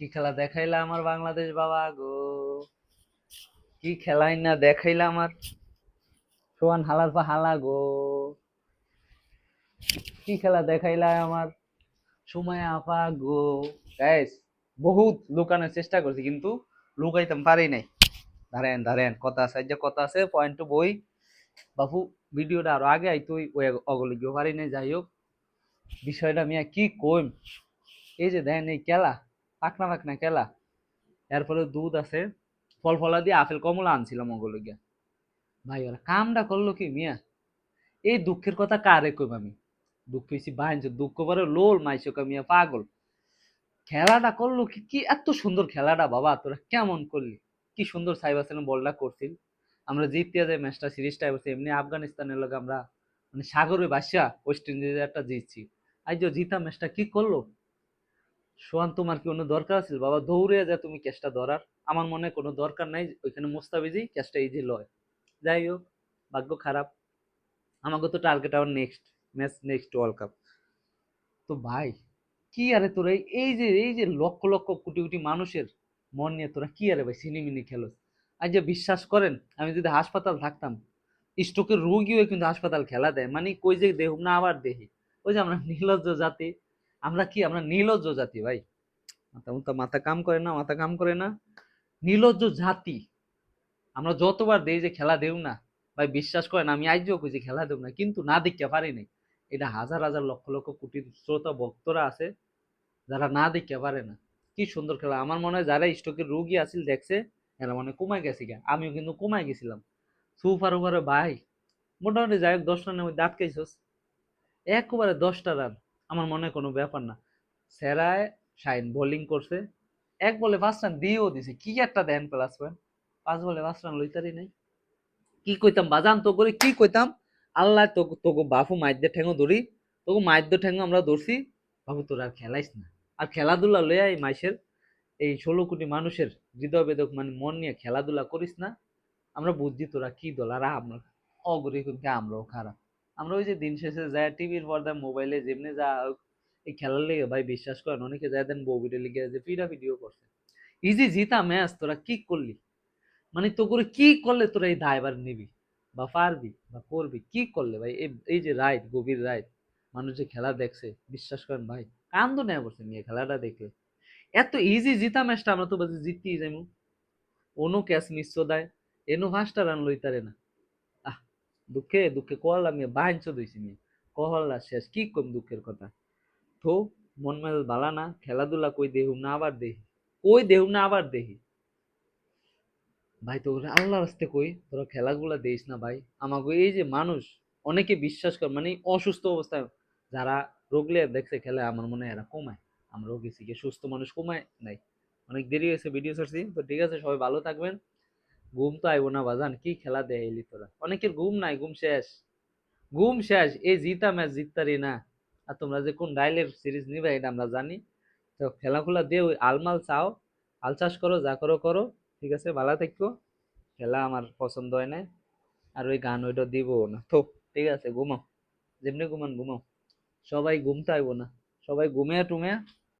কি খেলা দেখাইলা আমার বাংলাদেশ বাবা গো? কি খেলাই না দেখাইলা আমার সোয়ান হালার পা হালা গো? কি খেলা দেখাইলা আমার সময় আপা গো? গাইস বহুত লুকানোর চেষ্টা করছি, কিন্তু লুকাইতাম পারি নাই। দাঁড়েন দাঁড়েন কথা আছে যে কথা আছে পয়েন্ট বই। বাপু, ভিডিওটা আরও আগে আই তুই ওই অগলিগিও পারি নাই, যাই হোক। বিষয়টা মিয়া কি কইম? এই যে দেন এই কেলা পাকনা পাকনা কেলা। এরপরে দুধ আছে ফল ফলা দিয়ে আপেল, কমলা আনছিলাম ওগুলো গিয়া। ভাই, ওরা কামটা করল কি মিয়া? এই দুঃখের কথা কারে কইব আমি? দুঃখ হয়েছি বাইনছে দুঃখ পরে লোল মাইসকা মিয়া, পাগল। খেলাটা করল কি কি এত সুন্দর খেলাটা বাবা, তোরা কেমন করলি? কি সুন্দর সাইব হাসান বলটা করছিল। আমরা জিততে যাই ম্যাচটা সিরিজটা এবার এমনি আফগানিস্তানের লোক আমরা মানে সাগরে বাসা ওয়েস্ট ইন্ডিজের একটা জিতছি। আজ জিতা ম্যাচটা কি করল? সোহান, তোমার কি কোনো দরকার আছে? বাবা, দৌড়ে যা, তুমি ক্যাচটা ধরার। আমার মনে কোনো দরকার নাই, ওইখানে মোস্তাবিজি ক্যাচটা ইজি লয়। যাই হোক, ভাগ্য খারাপ। আমাকে তো টার্গেট আবার next match next world cup তো ভাই, কি আরে তোরা এই- যে, এই যে লক্ষ লক্ষ কোটি কোটি মানুষের মন নিয়ে তোরা কি আরে ভাই সিনেমিনি খেলো আর যে বিশ্বাস করেন, আমি যদি হাসপাতাল থাকতাম স্ট্রোকের রোগীও কিন্তু হাসপাতাল খেলা দেয়। মানে কই যে দেহুম না আবার দেখি। ওই যে আমরা নির্লজ্জ জাতি। আমরা কি, আমরা নির্লজ্জ জাতি ভাই? মাথা মুথা কাম করে না, মাথা কাম করে না। নির্লজ্জ জাতি। আমরা যতবার দেই যে খেলা দেও না, ভাই বিশ্বাস করেন, আমি আজও কইছি খেলা দেব না, কিন্তু না দেখতে পারি নাই। এটা হাজার হাজার লক্ষ লক্ষ কোটি শ্রোতা, ভক্তরা আছে, যারা না দেখতে পারে না। কি সুন্দর খেলা। আমার মনে হয় যারা স্ট্রোকের রোগী আছিল দেখছে, এরা মানে কমায় গেছে গা আমিও কিন্তু কমায় গেছিলাম। সুপার ওভারে ভাই, মোটামুটি যাই হোক দশ রানের মধ্যে আটকাইছস একবারে দশটা রান। আমার মনে কোনো ব্যাপার না। সেরায় শাইন বোলিং করছে। এক বলে পাঁচ রান দিয়েও দিছে। কি একটা দেন প্লাস পয়েন্ট পাঁচ বলে পাঁচ রান লইতারি নাই। কি কইতাম, বাজান তো করে কি কইতাম? আল্লাহ তো তোকে বাপু মাইদ্যে ঠেঙ্গো ধরি। তোকে মাইদ্য ঠেঙ্গো আমরা ধরছি। বাবু তোর আর খেলাইস না। আর খেলাধুলা লইয়া এই মাইসের এই ষোলো কোটি মানুষের হৃদয় বেদক মানে মন নিয়ে খেলাধুলা করিস না। আমরা বুঝছি তোরা কি দল। আর আমরা অগরি কিন্তু আমরাও খারাপ। আমরা ওই যে দিন শেষে যায় টিভির পর্দায় মোবাইলে যেমনি যা এই খেলার লেগে ভাই বিশ্বাস করেন, অনেকে যায় দেন বউবিটে লিখে যে ফিরা ভিডিও করছে। ইজি জিতা ম্যাচ তোরা কি করলি? মানে তো করে কি করলে তোরা এই দায়বার নিবি? বা পারবি বা করবি? কি করলে ভাই? এই যে রাইট গভীর রাইড মানুষ যে খেলা দেখছে, বিশ্বাস করেন ভাই কান্দ নেয় বসে নিয়ে খেলাটা দেখলে। এত ইজি জিতা ম্যাচটা আমরা তো বাজে জিততেই যাইমু। অনু ক্যাচ মিস দেয়, এনো পাঁচটা রান লইতারে না। দুঃখে দুঃখে কহলা আমি বাহাঞ্চ দইছি নিয়ে কহলা শেষ, কি কম দুঃখের কথা? তো মন মেজাজ বালা না, খেলাধুলা কই দেহুম না আবার দেখি কই দেহুম না আবার দেখি ভাই তো আল্লাহ রাস্তে কই? তোরা খেলাগুলা দেইস না ভাই। আমাকে এই যে মানুষ, অনেকে বিশ্বাস করে মানে অসুস্থ অবস্থায় যারা রোগলে দেখছে খেলে, আমার মনে হয় এরা কমায়। আমরাও গেছি সুস্থ মানুষ কমায় নাই। অনেক দেরি হয়েছে ভিডিও ছাড়ছি। তো ঠিক আছে, সবাই ভালো থাকবেন। ঘুম তো আইব না বাজান, কি খেলা দেয় এলি তোরা? অনেকের ঘুম নাই, ঘুম শেষ। ঘুম শেষ এই জিতা ম্যাচ জিততারি না। আর তোমরা যে কোন ডাইলের সিরিজ নিবে, এটা আমরা জানি। তো খেলাখুলা দিয়ে ওই আলমাল চাও, আল চাষ করো, যা করো করো, ঠিক আছে? ভালো থাকো। খেলা আমার পছন্দ হয় না আর ওই গান ওইটা দিব না। তো ঠিক আছে, ঘুমাও। যেমনি ঘুমান, ঘুমাও। সবাই ঘুমতে আইব না। সবাই ঘুমিয়ে টুমিয়ে